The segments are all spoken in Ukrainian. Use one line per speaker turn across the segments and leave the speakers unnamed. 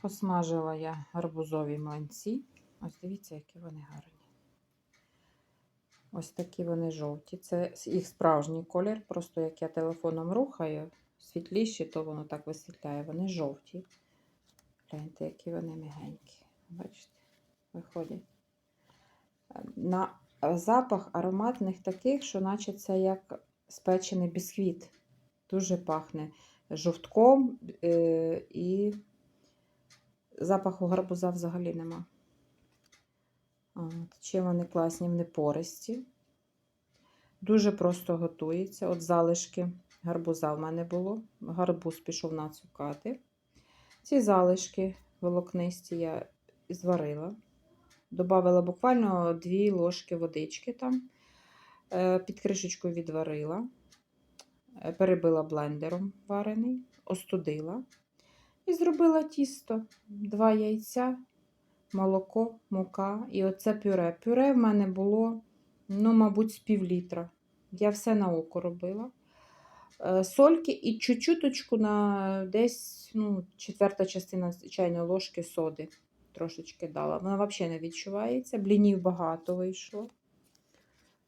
Посмажила я гарбузові млинці. Ось дивіться, які вони гарні. Ось такі вони жовті. Це їх справжній колір. Просто як я телефоном рухаю, світліші, то воно так висвітляє. Вони жовті. Гляньте, які вони м'ягенькі. Бачите, виходять. На запах аромат в них таких, що наче це як спечений бісквіт. Дуже пахне жовтком е, і запаху гарбуза взагалі нема. От, чим вони класні, вони пористі. Дуже просто готується. От залишки гарбуза в мене було. Гарбуз пішов нацукати. Ці залишки волокнисті я зварила. Добавила буквально 2 ложки водички там. Е, Під кришечкою відварила. Е, Перебила блендером варений, остудила. І зробила тісто. Два яйця, молоко, мука і оце пюре. Пюре в мене було, ну, мабуть, з пів літра. Я все на око робила. Е, Сольки і чуть-чуточку на десь ну, четверта частина чайної ложки соди трошечки дала. Вона взагалі не відчувається. Блінів багато вийшло.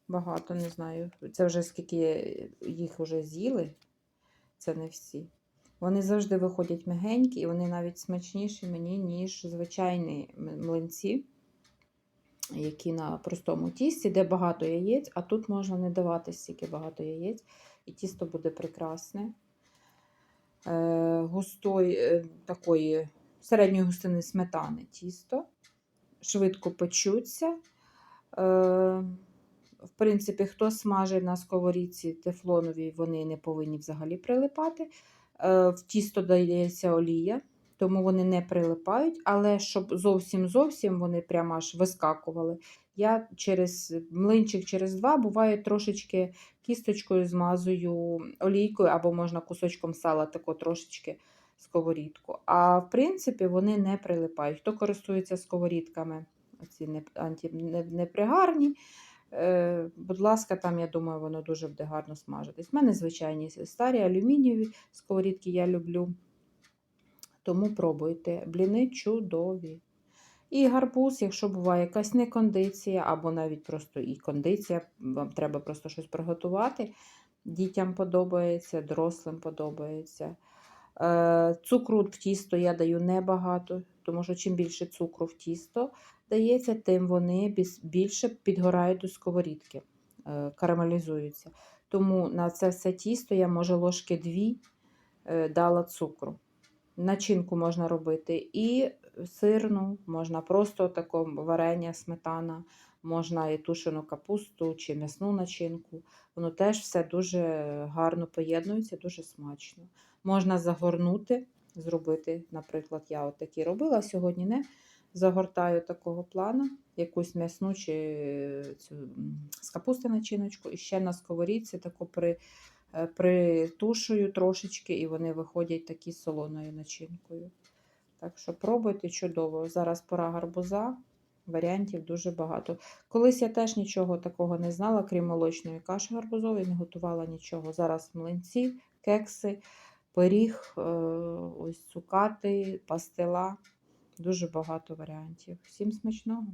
Багато, не знаю. Це вже скільки їх вже з'їли. Це не всі. Вони завжди виходять мягенькі, і вони навіть смачніші мені, ніж звичайні млинці, які на простому тісті, де багато яєць, а тут можна не давати стільки багато яєць, і тісто буде прекрасне. Е, густої, е, такої середньої густини сметани тісто. Швидко печуться. Е, в принципі, хто смажить на сковорідці тефлоновій, вони не повинні взагалі прилипати. Е, В тісто дається олія, тому вони не прилипають, але щоб зовсім зовсім вони прямо аж вискакували. Я через млинчик через два буває трошечки кісточкою змазую олійкою, або можна кусочком сала тако трошечки сковорідку. А в принципі, вони не прилипають. Хто користується сковорідками, оці не, анті, не, непригарні, Е, будь ласка, там, я думаю, воно дуже буде гарно смажитись. У мене звичайні старі алюмінієві сковорідки я люблю. Тому пробуйте. Бліни чудові. І гарбуз, якщо буває якась некондиція, або навіть просто і кондиція, вам треба просто щось приготувати. Дітям подобається, дорослим подобається. Е, Цукру в тісто я даю небагато, тому що чим більше цукру в тісто дається, тим вони більше підгорають до сковорідки, е, карамелізуються. Тому на це все тісто я може ложки дві е, дала цукру. Начинку можна робити і сирну, можна просто тако варення, сметана, можна і тушену капусту чи м'ясну начинку. Воно теж все дуже гарно поєднується, дуже смачно. Можна загорнути, зробити, наприклад, я от такі робила, сьогодні не. Загортаю такого плану, якусь м'ясну чи е, цю з капусти начиночку, і ще на сковорідці тако при, е, притушую трошечки, і вони виходять такі з солоною начинкою. Так що пробуйте чудово. Зараз пора гарбуза, варіантів дуже багато. Колись я теж нічого такого не знала, крім молочної каші гарбузової, не готувала нічого. Зараз млинці, кекси, пиріг, е, ось цукати, пастила. Дуже багато варіантів. Всім смачного!